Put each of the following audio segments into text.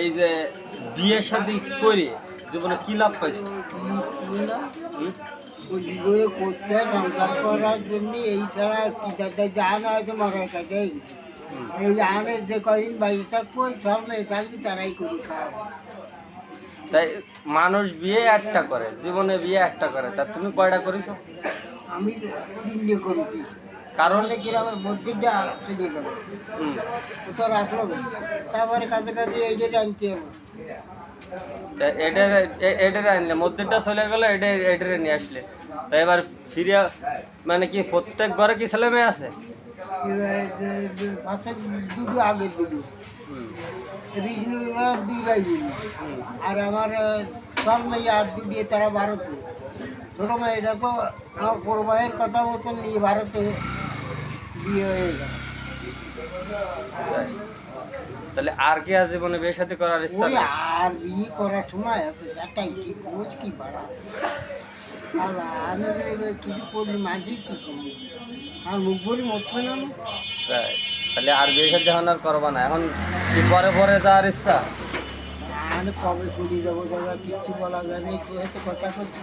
এই যে বিয়ের সাথে করে জীবনে কি লাভ পাইছে? করতে সংসার করার জন্য এই ছাড়া কি মরার কাছে এই যে কদিন বাইরে থাকব সব তারাই করি খাওয়াবো তাই মানুষ বিয়ে একটা করে, জীবনে বিয়ে একটা করে, তা তুমি কয়টা করেছ? আমি তিনটে করেছি। কারণ গ্রামের মধ্যেটা চলে গেল তো রাখল। তারপরে কাছাকাছি এইটা আনতে হবে। তা এটার এ- এটারে আনলে চলে গেলো এটা এটারে নিয়ে আসলে। তো এবার ফিরে মানে কি প্রত্যেক ঘরে কি ছেলে মেয়ে আছে? দুটো দুটো। দুই ভাই। আর আমার সব মেয়ে আর দুটি তারা ভারতে। ছোটো মেয়েটা তো আমার বড় ভাইয়ের কথা মতন নিয়ে ভারতে বিয়ে হয়ে গেল। তাহলে আর কি আর জীবনে বিয়ে সাথে করার ইচ্ছা ওই আর বিয়ে করার সময় আছে একটাই কি কোচ কি বাড়া? আমি কিছু করলি মাঝি কি করব? আর মুখ বলি মতবে না তাই। তাহলে আর বিয়ে সাথে এখন আর করবা না এখন কি পরে পরে যাওয়ার ইচ্ছা? আর কবে চলে যাব দাদা কিচ্ছু বলা যায় না একটু হয়তো কথা করছি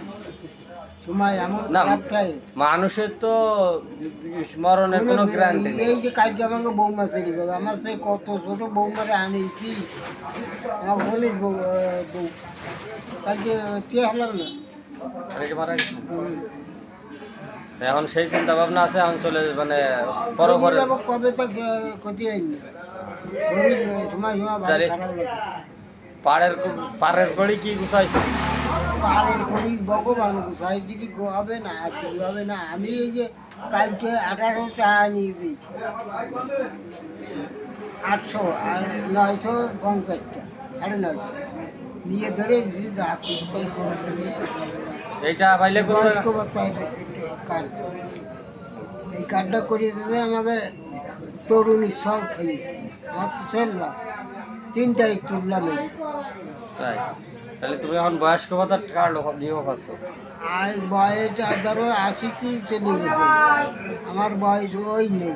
এমন মানুষের তো মরণের কোনো গ্যারান্টি নেই। এই যে কালকে আমাকে বৌমা চলে গেল আমার সে কত ছোট বৌমারে আমার বউ কালকে কে হলাম না। এখন সেই চিন্তা ভাবনা আছে এখন চলে মানে পরে। পরে কবে তো ক্ষতি হয়নি। খারাপ লাগে। পাড়ের পাড়ের কড়ি কি গুছাইছে? পাহাড়ের করি ভগবান গুছাই দিলি গো- হবে না দিলি হবে না। আমি এই যে কালকে আঠারো টাকা নিয়েছি আটশো আর নয়শো পঞ্চাশটা সাড়ে নয়শো। নিয়ে ধরে যা করতে করবে? এইটা পাইলে কার্ড। এই কার্ডটা করিয়ে দিতে আমাকে তরুণী সব খেয়ে আমার তো চললাম তিন তারিখ তুললাম তাই? তাহলে তুমি এখন বয়স্ক ভাতার কার্ড নিয়ে পাচ্ছ। আর বয়স ধরো আশি কি চলে গেছে। আমার বয়স ওই নেই।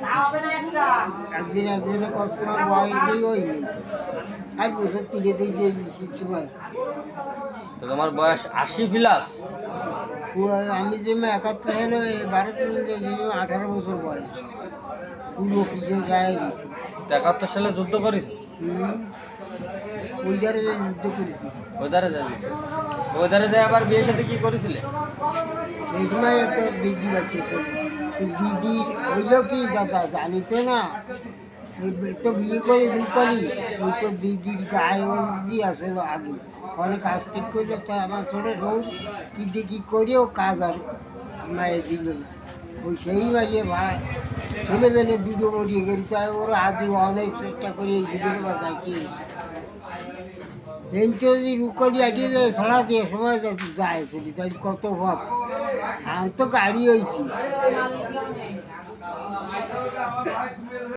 একদিন একদিনের কষ্টমার বয়সই ওই নেই। এক বছর তুলে দিয়েছে এই সময়। তো তোমার বয়স আশি প্লাস? আমি যে একাত্তর হলো দিয়েছি আঠারো বছর বয়স। পূর্ব কিছু গায়ে গেছে। একাত্তর সালে যুদ্ধ করেছ হুম। ওই যুদ্ধ করেছি। ওইধারে যাবি ওইধারে যাই আবার বিয়ের সাথে কি করেছিলে? সময় একটা দিদি বাচ্চা ছিল তো দিদি হইল কি দাদা জানি তো না তো বিয়ে করে ঢুকালি ওই তো দিদির গায়ে দিদি আসলো আগে। অনেক কাজ ঠিক করল তো আমার ছোটো রোজ কি দেখি করে ও কাজ আর মায়ে দিল না। ওই সেই মাঝে ভাই। ছেলেবেলে দুটো মরিয়ে গেলি তাই ওরা আজই অনেক চেষ্টা করি এই দুটো বাসায় কি এনতে যদি যায় ছড়া দিয়ে সময় যায় সেটি তাই কত পথ, আমি তো গাড়ি হয়েছি